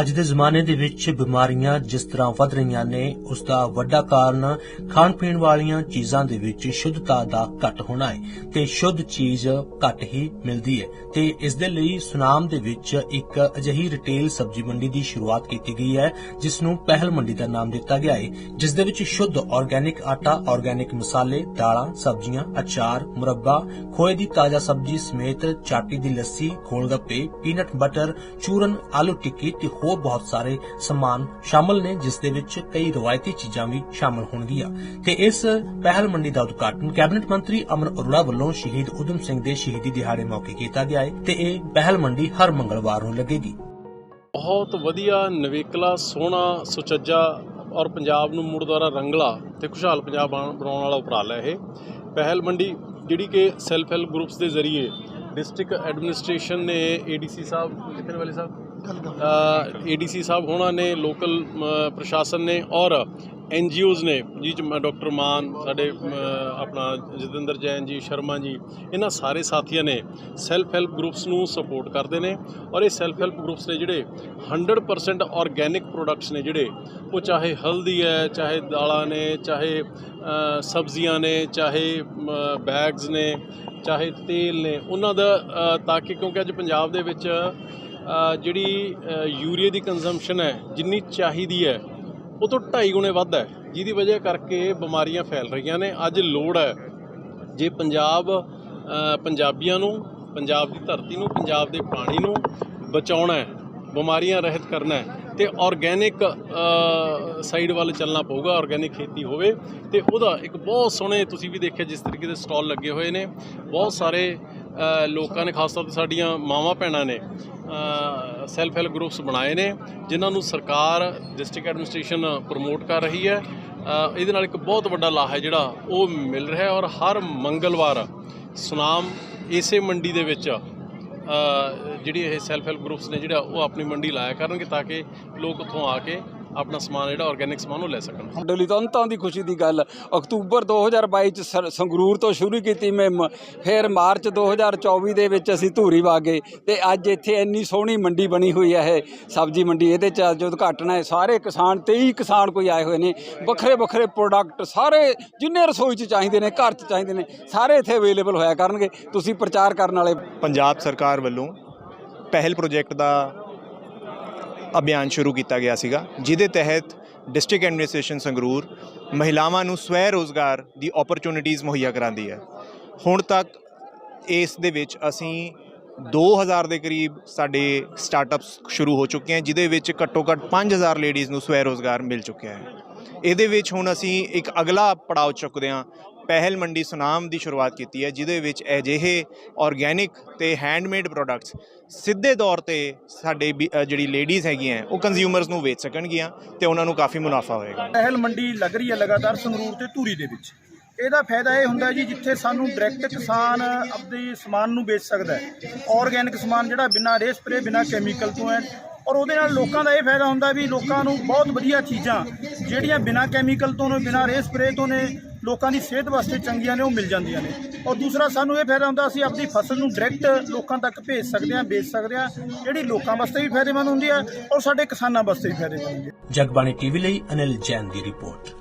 ਅੱਜ ਦੇ ਜ਼ਮਾਨੇ ਦੇ ਵਿੱਚ ਬਿਮਾਰੀਆਂ ਜਿਸ ਤਰ੍ਹਾਂ ਵੱਧ ਰਹੀਆਂ ਨੇ, ਉਸ ਦਾ ਵੱਡਾ ਕਾਰਨ ਖਾਣ ਪੀਣ ਵਾਲੀਆਂ ਚੀਜ਼ਾਂ ਦੇ ਵਿੱਚ ਸ਼ੁੱਧਤਾ ਦਾ ਘੱਟ ਹੋਣਾ ਹੈ ਤੇ ਸ਼ੁੱਧ ਚੀਜ਼ ਘੱਟ ਹੀ ਮਿਲਦੀ ਹੈ। ਤੇ ਇਸ ਦੇ ਲਈ ਸੁਨਾਮ ਦੇ ਵਿੱਚ ਇੱਕ ਅਜਿਹੀ ਰਿਟੇਲ ਸਬਜ਼ੀ ਮੰਡੀ ਦੀ ਸ਼ੁਰੂਆਤ ਕੀਤੀ ਗਈ ਹੈ, ਜਿਸ ਨੂੰ ਪਹਿਲ ਮੰਡੀ ਦਾ ਨਾਮ ਦਿੱਤਾ ਗਿਆ ਹੈ, ਜਿਸ ਦੇ ਵਿੱਚ ਸ਼ੁੱਧ ਆਰਗੈਨਿਕ ਆਟਾ ਆਰਗੈਨਿਕ ਮਸਾਲੇ, ਦਾਲਾਂ, ਸਬਜ਼ੀਆਂ, ਅਚਾਰ, ਮੁਰੱਬਾ, ਖੋਏ ਦੀ ਤਾਜ਼ਾ ਸਬਜ਼ੀ ਸਮੇਤ ਚਾਟੀ ਦੀ ਲੱਸੀ ਗੋਲਗੱਪੇ ਪੀਨਟ ਬਟਰ ਚੂਰਨ, ਆਲੂ ਟਿੱਕੀ ਤੇ ਹੋਰ ਬਹੁਤ ਸਾਰੇ ਸਮਾਨ ਸ਼ਾਮਲ ਨੇ, ਜਿਸ ਦੇ ਵਿੱਚ ਕਈ ਰਵਾਇਤੀ ਚੀਜ਼ਾਂ ਵੀ ਸ਼ਾਮਲ ਹੋਣਗੀਆਂ। ਤੇ ਇਸ ਪਹਿਲ ਮੰਡੀ ਦਾ ਉਦਘਾਟਨ ਕੈਬਨਿਟ ਮੰਤਰੀ ਅਮਰ ਅਰੋੜਾ ਵੱਲੋਂ ਸ਼ਹੀਦ ਉਦਮ ਸਿੰਘ ਦੇ ਸ਼ਹੀਦੀ ਦਿਹਾੜੇ ਮੌਕੇ ਕੀਤਾ ਗਿਆ ਹੈ ਤੇ ਇਹ ਪਹਿਲ ਮੰਡੀ ਹਰ ਮੰਗਲਵਾਰ ਨੂੰ ਲੱਗੇਗੀ। ਬਹੁਤ ਵਧੀਆ, ਨਵੇਕਲਾ, ਸੋਹਣਾ, ਸੁਚੱਜਾ ਔਰ ਪੰਜਾਬ ਨੂੰ ਮੁੜ ਦੁਆਰਾ ਰੰਗਲਾ ਤੇ ਖੁਸ਼ਹਾਲ ਪੰਜਾਬ ਬਣਾਉਣ ਵਾਲਾ ਉਪਰਾਲਾ ਇਹ। ਪਹਿਲ ਮੰਡੀ ਜਿਹੜੀ ਕਿ ਸੈਲਫ ਹੈਲਪ ਗਰੁੱਪਸ ਦੇ ਜ਼ਰੀਏ ਡਿਸਟ੍ਰਿਕਟ ਐਡਮਿਨਿਸਟ੍ਰੇਸ਼ਨ ਨੇ ਏਡੀਸੀ ਸਾਹਿਬ ਕਿਤਨੇ ਵਾਲੇ ਸਾਹਿਬ ਏਡੀਸੀ ਸਾਹਿਬ ਹੋਣਾ ਨੇ ਲੋਕਲ ਪ੍ਰਸ਼ਾਸਨ ਨੇ ਔਰ ਐਨਜੀਓਜ਼ ਨੇ ਜੀ ਚ ਡਾਕਟਰ ਮਾਨ ਸਾਡੇ ਆਪਣਾ ਜਤਿੰਦਰ ਜੈਨ ਜੀ ਸ਼ਰਮਾ ਜੀ ਇਹਨਾਂ ਸਾਰੇ ਸਾਥੀਆਂ ਨੇ ਸੈਲਫ ਹੈਲਪ ਗਰੁੱਪਸ ਨੂੰ ਸਪੋਰਟ ਕਰਦੇ ਨੇ ਔਰ ਇਹ ਸੈਲਫ ਹੈਲਪ ਗਰੁੱਪਸ ਨੇ ਜਿਹੜੇ 100% ਆਰਗੇਨਿਕ ਪ੍ਰੋਡਕਟਸ ਨੇ ਜਿਹੜੇ ਉਹ ਚਾਹੇ ਹਲਦੀ ਹੈ ਚਾਹੇ ਦਾਲਾਂ ਨੇ ਚਾਹੇ ਸਬਜ਼ੀਆਂ ਨੇ ਚਾਹੇ ਬੈਗਸ ਨੇ ਚਾਹੇ ਤੇਲ ਨੇ ਉਹਨਾਂ ਦਾ ਅ, ਤਾਂ ਕਿ ਕਿਉਂਕਿ ਅੱਜ ਪੰਜਾਬ ਦੇ ਵਿੱਚ ਜਿਹੜੀ ਅ, ਯੂਰੀਆ ਦੀ ਕੰਜ਼ੰਪਸ਼ਨ ਹੈ ਜਿੰਨੀ ਚਾਹੀਦੀ ਹੈ ਉਹ ਤੋਂ 2.5 ਗੁਣੇ ਵੱਧ ਹੈ। ਜਿਹਦੀ ਵਜ੍ਹਾ ਕਰਕੇ ਬਿਮਾਰੀਆਂ ਫੈਲ ਰਹੀਆਂ ਨੇ। ਅੱਜ ਲੋੜ ਹੈ ਜੇ ਪੰਜਾਬ ਪੰਜਾਬੀਆਂ ਨੂੰ ਪੰਜਾਬ ਦੀ ਧਰਤੀ ਨੂੰ ਪੰਜਾਬ ਦੇ ਪਾਣੀ ਨੂੰ ਬਚਾਉਣਾ ਹੈ ਬਿਮਾਰੀਆਂ ਰਹਿਤ ਕਰਨਾ ਹੈ ਤੇ ਆਰਗੇਨਿਕ ਸਾਈਡ ਵੱਲ ਚੱਲਣਾ ਪਊਗਾ ਆਰਗੇਨਿਕ ਖੇਤੀ ਹੋਵੇ ਤੇ ਉਹਦਾ ਇੱਕ ਬਹੁਤ ਸੋਹਣੇ ਤੁਸੀਂ ਵੀ ਦੇਖਿਆ ਜਿਸ ਤਰੀਕੇ ਦੇ ਸਟਾਲ ਲੱਗੇ ਹੋਏ ਨੇ। ਬਹੁਤ ਸਾਰੇ ਲੋਕਾਂ ਨੇ ਖਾਸ ਤੌਰ ਤੇ ਸਾਡੀਆਂ ਮਾਵਾਂ ਭੈਣਾਂ ਨੇ ਸੈਲਫ ਹੈਲਪ ਗਰੁੱਪਸ ਬਣਾਏ ਨੇ, ਜਿਨ੍ਹਾਂ ਨੂੰ ਸਰਕਾਰ ਡਿਸਟ੍ਰਿਕਟ ਐਡਮਿਨਿਸਟ੍ਰੇਸ਼ਨ ਪ੍ਰਮੋਟ ਕਰ ਰਹੀ ਹੈ। ਇਹਦੇ ਨਾਲ ਇੱਕ ਬਹੁਤ ਵੱਡਾ ਲਾਹਾ ਜਿਹੜਾ ਉਹ ਮਿਲ ਰਿਹਾ ਹੈ ਔਰ ਹਰ ਮੰਗਲਵਾਰ ਸੁਨਾਮ ਇਸੇ ਮੰਡੀ ਦੇ ਵਿੱਚ ਜਿਹੜੀ ਇਹ ਸੈਲਫ ਹੈਲਪ ਗਰੁੱਪਸ ਨੇ ਜਿਹੜਾ ਉਹ ਆਪਣੀ ਮੰਡੀ ਲਾਇਆ ਕਰਨਗੇ ਤਾਂ ਕਿ ਲੋਕ ਉੱਥੋਂ ਆ ਕੇ ਆਪਣਾ ਸਮਾਨ ਜਿਹੜਾ ਆਰਗੇਨਿਕ ਸਮਾਨ ਉਹ ਲੈ ਸਕਣ। ਸਾਡੇ ਲਈ ਤਾਂ ਅੰਤਾਂ ਦੀ ਖੁਸ਼ੀ ਦੀ ਗੱਲ। ਅਕਤੂਬਰ 2022 ਚ ਸਰ- ਸੰਗਰੂਰ ਤੋਂ ਸ਼ੁਰੂ ਕੀਤੀ ਮੈਂ ਫਿਰ ਮਾਰਚ 2024 ਦੇ ਵਿੱਚ ਅਸੀਂ ਧੂਰੀ ਗਏ ਤੇ ਅੱਜ ਇੱਥੇ ਇੰਨੀ ਸੋਹਣੀ ਮੰਡੀ ਬਣੀ ਹੋਈ ਹੈ ਇਹ ਸਬਜ਼ੀ ਮੰਡੀ। ਇਹਦੇ ਚ ਅੱਜ ਉਦਘਾਟਨ ਹੈ। ਸਾਰੇ ਕਿਸਾਨ 23 ਕਿਸਾਨ ਕੋਈ ਆਏ ਹੋਏ ਨੇ। ਵੱਖਰੇ ਵੱਖਰੇ ਪ੍ਰੋਡਕਟ ਸਾਰੇ ਜਿੰਨੇ ਰਸੋਈ ਚ ਚਾਹੀਦੇ ਨੇ ਘਰ ਚ ਚਾਹੀਦੇ ਨੇ ਸਾਰੇ ਇੱਥੇ ਅਵੇਲੇਬਲ ਹੋਇਆ ਕਰਨਗੇ। ਤੁਸੀਂ ਪ੍ਰਚਾਰ ਕਰਨ ਵਾਲੇ ਪੰਜਾਬ ਸਰਕਾਰ ਵੱਲੋਂ ਪਹਿਲ ਪ੍ਰੋਜੈਕਟ ਦਾ ਅਭਿਆਨ ਸ਼ੁਰੂ ਕੀਤਾ ਗਿਆ ਸੀਗਾ, ਜਿਹਦੇ ਤਹਿਤ ਡਿਸਟ੍ਰਿਕਟ ਐਡਮਿਨਿਸਟ੍ਰੇਸ਼ਨ ਸੰਗਰੂਰ ਮਹਿਲਾਵਾਂ ਨੂੰ ਸਵੈ ਰੋਜ਼ਗਾਰ ਦੀ ਓਪਰਚੁਨਿਟੀਆਂ ਮੁਹੱਈਆ ਕਰਾਉਂਦੀ ਹੈ। ਹੁਣ ਤੱਕ ਇਸ ਦੇ ਵਿੱਚ ਅਸੀਂ 2000 ਦੇ ਕਰੀਬ ਸਾਡੇ ਸਟਾਰਟਅਪਸ ਸ਼ੁਰੂ ਹੋ ਚੁੱਕੇ ਹਨ ਜਿਹਦੇ ਵਿੱਚ ਘੱਟੋ ਘੱਟ 5000 ਲੇਡੀਜ਼ ਨੂੰ ਸਵੈ ਰੋਜ਼ਗਾਰ ਮਿਲ ਚੁੱਕਿਆ ਹੈ। ਇਹਦੇ ਵਿੱਚ ਹੁਣ ਅਸੀਂ ਇੱਕ ਅਗਲਾ ਪੜਾਅ ਚੁੱਕਦੇ ਹਾਂ ਪਹਿਲ ਮੰਡੀ ਸੁਨਾਮ ਦੀ ਸ਼ੁਰੂਆਤ ਕੀਤੀ ਹੈ, ਜਿਹਦੇ ਵਿੱਚ ਅਜਿਹੇ ਆਰਗੇਨਿਕ ਤੇ ਹੈਂਡਮੇਡ ਪ੍ਰੋਡਕਟਸ ਸਿੱਧੇ ਤੌਰ ਤੇ ਸਾਡੇ ਵੀ- ਜਿਹੜੀ ਲੇਡੀਜ਼ ਹੈਗੀਆਂ, ਉਹ ਕੰਜ਼ਿਊਮਰਸ ਨੂੰ ਵੇਚ ਸਕਣਗੀਆਂ ਤੇ ਉਹਨਾਂ ਨੂੰ ਕਾਫੀ ਮੁਨਾਫਾ ਹੋਏਗਾ। ਪਹਿਲ ਮੰਡੀ ਲੱਗ ਰਹੀ ਹੈ ਲਗਾਤਾਰ ਸੰਗਰੂਰ ਤੇ ਧੂਰੀ ਦੇ ਵਿੱਚ। ਇਹਦਾ ਫਾਇਦਾ ਇਹ ਹੁੰਦਾ ਜੀ, ਜਿੱਥੇ ਸਾਨੂੰ ਡਾਇਰੈਕਟ ਕਿਸਾਨ ਆਪਦੇ ਸਮਾਨ ਨੂੰ ਵੇਚ ਸਕਦਾ ਹੈ। ਆਰਗੈਨਿਕ ਸਮਾਨ ਜਿਹੜਾ ਬਿਨਾਂ ਰੇ ਸਪਰੇ ਬਿਨਾਂ ਕੈਮੀਕਲ ਤੋਂ ਹੈ। ਔਰ ਉਹਦੇ ਨਾਲ ਲੋਕਾਂ ਦਾ ਇਹ ਫਾਇਦਾ ਹੁੰਦਾ ਵੀ ਲੋਕਾਂ ਨੂੰ ਬਹੁਤ ਵਧੀਆ ਚੀਜ਼ਾਂ, ਜਿਹੜੀਆਂ ਬਿਨਾਂ ਕੈਮੀਕਲ ਤੋਂ ਨੇ, ਬਿਨਾਂ ਰੇ ਸਪਰੇ ਤੋਂ ਨੇ ਲੋਕਾਂ ਦੀ ਸਿਹਤ ਵਾਸਤੇ ਚੰਗੀਆਂ ਨੇ, ਉਹ ਮਿਲ ਜਾਂਦੀਆਂ ਨੇ। ਔਰ ਦੂਸਰਾ, ਸਾਨੂੰ ਇਹ ਫਾਇਦਾ ਹੁੰਦਾ, ਅਸੀਂ ਆਪਣੀ ਫਸਲ ਨੂੰ ਡਾਇਰੈਕਟ ਲੋਕਾਂ ਤੱਕ ਭੇਜ ਸਕਦੇ ਹਾਂ, ਵੇਚ ਸਕਦੇ ਹਾਂ, ਜਿਹੜੀ ਲੋਕਾਂ ਵਾਸਤੇ ਵੀ ਫਾਇਦੇਮੰਦ ਹੁੰਦੀ ਹੈ ਔਰ ਸਾਡੇ ਕਿਸਾਨਾਂ ਵਾਸਤੇ ਵੀ ਫਾਇਦੇਮੰਦ ਹੁੰਦੀ ਹੈ ਜਗਬਾਣੀ ਟੀਵੀ ਲਈ ਅਨਿਲ ਜੈਨ ਦੀ ਰਿਪੋਰਟ।